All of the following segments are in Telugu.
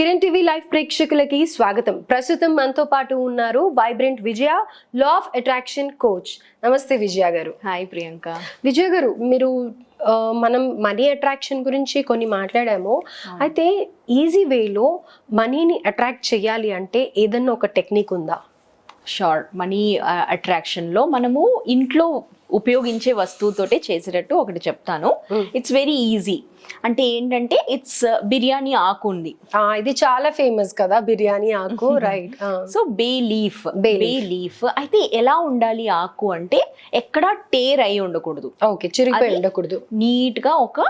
కిరణ్ టీవీ లైవ్ ప్రేక్షకులకి స్వాగతం. ప్రస్తుతం మనతో పాటు ఉన్నారు vibrant Vijaya law of attraction coach నమస్తే విజయ గారు. హాయ్ ప్రియాంక. విజయ గారు మీరు మనం మనీ అట్రాక్షన్ గురించి కొన్ని మాట్లాడాము. అయితే ఈజీ వేలో మనీని అట్రాక్ట్ చేయాలి అంటే ఏదన్నా ఒక టెక్నిక్ ఉందా? షార్ట్ మనీ అట్రాక్షన్లో మనము ఇంట్లో ఉపయోగించే వస్తువుతోటే చేసేటట్టు ఒకటి చెప్తాను. ఇట్స్ వెరీ ఈజీ అంటే ఏంటంటే ఇట్స్ బిర్యానీ ఆకు ఉంది. ఇది చాలా ఫేమస్ కదా బిర్యానీ ఆకు right so bay leaf bay leaf అయితే ఎలా ఉండాలి ఆకు అంటే ఎక్కడ టేర్ అయి ఉండకూడదు. ఓకే చిరిగిపోయి ఉండకూడదు. నీట్గా ఒక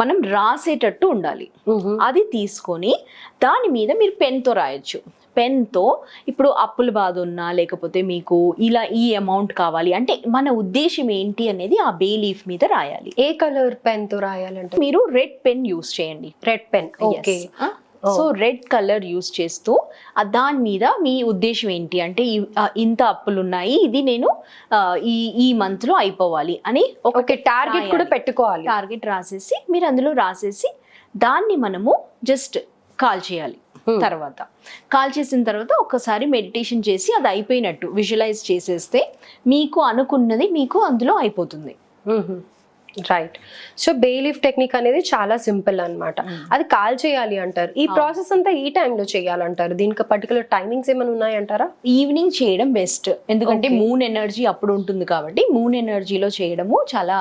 మనం రాసేటట్టు ఉండాలి. అది తీసుకొని దాని మీద మీరు పెన్తో రాయొచ్చు. పెన్తో ఇప్పుడు అప్పుల బాధ ఉన్నా లేకపోతే మీకు ఇలా ఈ అమౌంట్ కావాలి అంటే మన ఉద్దేశం ఏంటి అనేది ఆ బే లీఫ్ మీద రాయాలి. ఏ కలర్ పెన్తో రాయాలంటే? మీరు రెడ్ పెన్ యూస్ చేయండి. Red pen okay. So red colour use చేస్తూ దాని మీద మీ ఉద్దేశం ఏంటి అంటే ఇంత అప్పులు ఉన్నాయి ఇది నేను ఈ ఈ మంత్లో అయిపోవాలి అని ఒక టార్గెట్ కూడా పెట్టుకోవాలి. టార్గెట్ రాసేసి మీరు అందులో రాసేసి దాన్ని మనము జస్ట్ కాల్ చేయాలి. తర్వాత. కాల్ చేసిన తర్వాత ఒక్కసారి మెడిటేషన్ చేసి అది అయిపోయినట్టు విజువలైజ్ చేసేస్తే మీకు అనుకున్నది మీకు అందులో అయిపోతుంది. రైట్ సో బేలీఫ్ టెక్నిక్ అనేది చాలా సింపుల్ అన్నమాట. అది కాల్ చేయాలి అంటారు. ఈ ప్రాసెస్ అంతా ఈ టైంలో చేయాలంటారు. దీనికి పర్టికులర్ టైమింగ్స్ ఏమైనా ఉన్నాయంటారా? ఈవినింగ్ చేయడం బెస్ట్ ఎందుకంటే. మూన్ ఎనర్జీ అప్పుడు ఉంటుంది కాబట్టి మూన్ ఎనర్జీలో చేయడము చాలా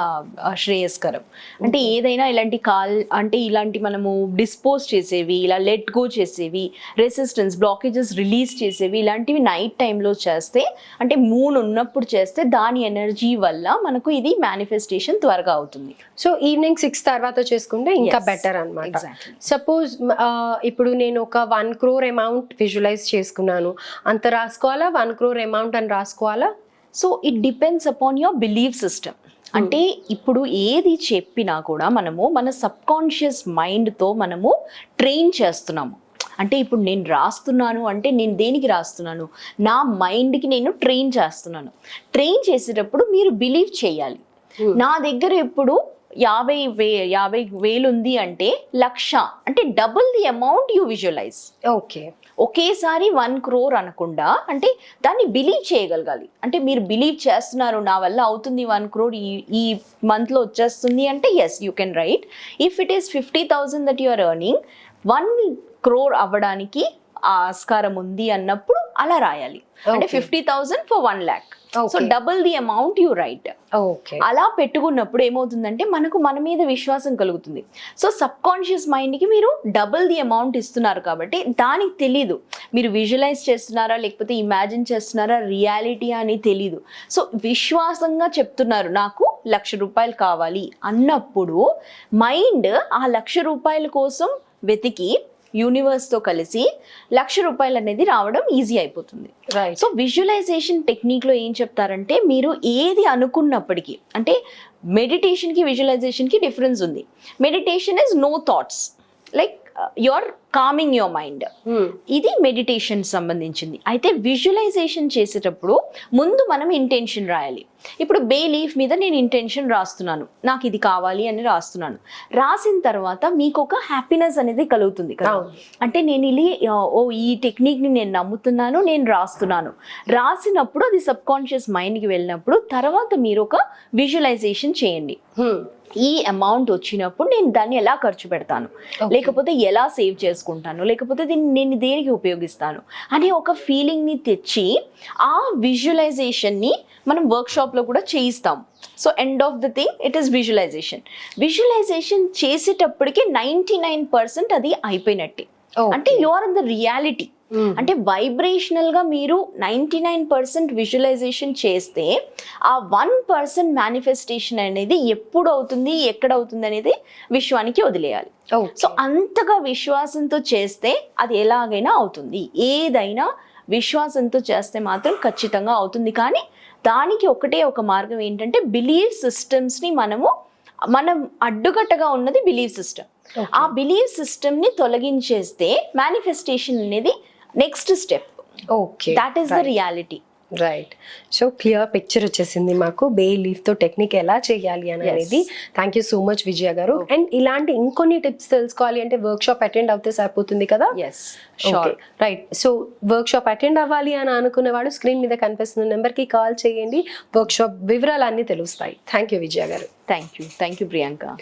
శ్రేయస్కరం. అంటే ఏదైనా ఇలాంటి కాల్ అంటే ఇలాంటి మనము డిస్పోజ్ చేసేవి ఇలా లెట్ గో చేసేవి రెసిస్టెన్స్ బ్లాకేజెస్ రిలీజ్ చేసేవి ఇలాంటివి నైట్ టైంలో చేస్తే అంటే మూన్ ఉన్నప్పుడు చేస్తే దాని ఎనర్జీ వల్ల మనకు ఇది మేనిఫెస్టేషన్ త్వరగా అవుతుంది. సో ఈవినింగ్ సిక్స్ తర్వాత చేసుకుంటే ఇంకా బెటర్ exactly. సపోజ్ ఇప్పుడు నేను ఒక వన్ క్రోర్ అమౌంట్ విజువలైజ్ చేసుకున్నాను. అంత రాసుకోవాలా? వన్ క్రోర్ అమౌంట్ అని రాసుకోవాలా? So it depends upon your believe system అంటే ఇప్పుడు ఏది చెప్పినా కూడా మనము మన సబ్ కాన్షియస్ మైండ్తో మనము ట్రైన్ చేస్తున్నాము. అంటే ఇప్పుడు నేను రాస్తున్నాను అంటే నేను దేనికి రాస్తున్నాను? నా మైండ్కి నేను ట్రైన్ చేస్తున్నాను. ట్రైన్ చేసేటప్పుడు మీరు బిలీవ్ చేయాలి. Hmm. నా దగ్గర ఇప్పుడు యాభై వే యాభై వేలు ఉంది అంటే లక్ష అంటే double the amount you visualise okay. ఒకేసారి వన్ క్రోర్ అనకుండా అంటే దాన్ని బిలీవ్ చేయగలగాలి. అంటే మీరు బిలీవ్ చేస్తున్నారు నా వల్ల అవుతుంది వన్ క్రోర్ ఈ ఈ మంత్లో వచ్చేస్తుంది అంటే yes you can write if it is fifty thousand that you're earning one crore అవ్వడానికి ఆస్కారం ఉంది అన్నప్పుడు అలా రాయాలి. అంటే. Fifty thousand for one lakh so. Double the amount you write okay అలా పెట్టుకున్నప్పుడు ఏమవుతుందంటే మనకు మన మీద విశ్వాసం కలుగుతుంది. సో సబ్ కాన్షియస్ మైండ్కి మీరు డబుల్ ది అమౌంట్ ఇస్తున్నారు కాబట్టి దానికి తెలీదు. మీరు విజువలైజ్ చేస్తున్నారా లేకపోతే ఇమాజిన్ చేస్తున్నారా రియాలిటీ అని తెలీదు. సో విశ్వాసంగా చెప్తున్నారు నాకు లక్ష రూపాయలు కావాలి అన్నప్పుడు మైండ్ ఆ లక్ష రూపాయల కోసం వెతికి యూనివర్స్తో కలిసి లక్ష రూపాయలు అనేది రావడం ఈజీ అయిపోతుంది. రైట్ సో విజువలైజేషన్ టెక్నిక్లో ఏం చెప్తారంటే మీరు ఏది అనుకున్నప్పటికీ అంటే మెడిటేషన్కి విజువలైజేషన్కి డిఫరెన్స్ ఉంది. Meditation is no thoughts like you are coming your mind. ఇది మెడిటేషన్ సంబంధించింది. అయితే విజువలైజేషన్ చేసేటప్పుడు ముందు మనం ఇంటెన్షన్ రాయాలి. ఇప్పుడు బే లీఫ్ మీద నేను ఇంటెన్షన్ రాస్తున్నాను. నాకు ఇది కావాలి అని రాస్తున్నాను. రాసిన తర్వాత మీకు ఒక హ్యాపీనెస్ అనేది కలుగుతుంది కదా. అంటే నేను ఇది ఓ ఈ టెక్నిక్ని నేను నమ్ముతున్నాను నేను రాస్తున్నాను. రాసినప్పుడు అది సబ్ కాన్షియస్ మైండ్కి వెళ్ళినప్పుడు తర్వాత మీరు ఒక విజువలైజేషన్ చేయండి. ఈ అమౌంట్ వచ్చినప్పుడు నేను దాన్ని ఎలా ఖర్చు పెడతాను. లేకపోతే ఎలా సేవ్ చేసుకుంటాను? లేకపోతే దీన్ని నేను దేనికి ఉపయోగిస్తాను? అనే ఒక ఫీలింగ్ని తెచ్చి ఆ విజువలైజేషన్ని మనం వర్క్షాప్లో కూడా చేయిస్తాం. So end of the thing it is visualisation visualisation చేసేటప్పటికి నైంటీ నైన్ పర్సెంట్ అది అయిపోయినట్టే. అంటే you are in the reality అంటే వైబ్రేషనల్గా మీరు నైంటీ నైన్ పర్సెంట్ విజువలైజేషన్ చేస్తే ఆ వన్ పర్సెంట్ మేనిఫెస్టేషన్ అనేది ఎప్పుడు అవుతుంది ఎక్కడ అవుతుంది అనేది విశ్వానికి వదిలేయాలి. సో అంతగా విశ్వాసంతో చేస్తే అది ఎలాగైనా అవుతుంది. ఏదైనా విశ్వాసంతో చేస్తే మాత్రం ఖచ్చితంగా అవుతుంది. కానీ దానికి ఒకటే ఒక మార్గం ఏంటంటే బిలీవ్ సిస్టమ్స్ని మనము మనం అడ్డుకట్టగా ఉన్నది బిలీవ్ సిస్టమ్ ఆ బిలీవ్ సిస్టమ్ని తొలగించేస్తే మేనిఫెస్టేషన్ అనేది next step okay that is the reality right so clear picture వచ్చేసింది మాకు. బే లీఫ్తో టెక్నిక్ ఎలా చేయాలి అని. అనేది. Thank you so much Vijaya గారు. అండ్ ఇలాంటి ఇంకొన్ని టిప్స్ తెలుసుకోవాలి అంటే వర్క్ షాప్ అటెండ్ అవుతే సరిపోతుంది కదా? Yes sure right so work attend అవ్వాలి అని అనుకునే వాళ్ళు స్క్రీన్ మీద కనిపిస్తున్న నెంబర్కి కాల్ చేయండి. వర్క్ షాప్ వివరాలన్నీ తెలుస్తాయి. థ్యాంక్ యూ విజయ గారు. Thank you thank you Priyanka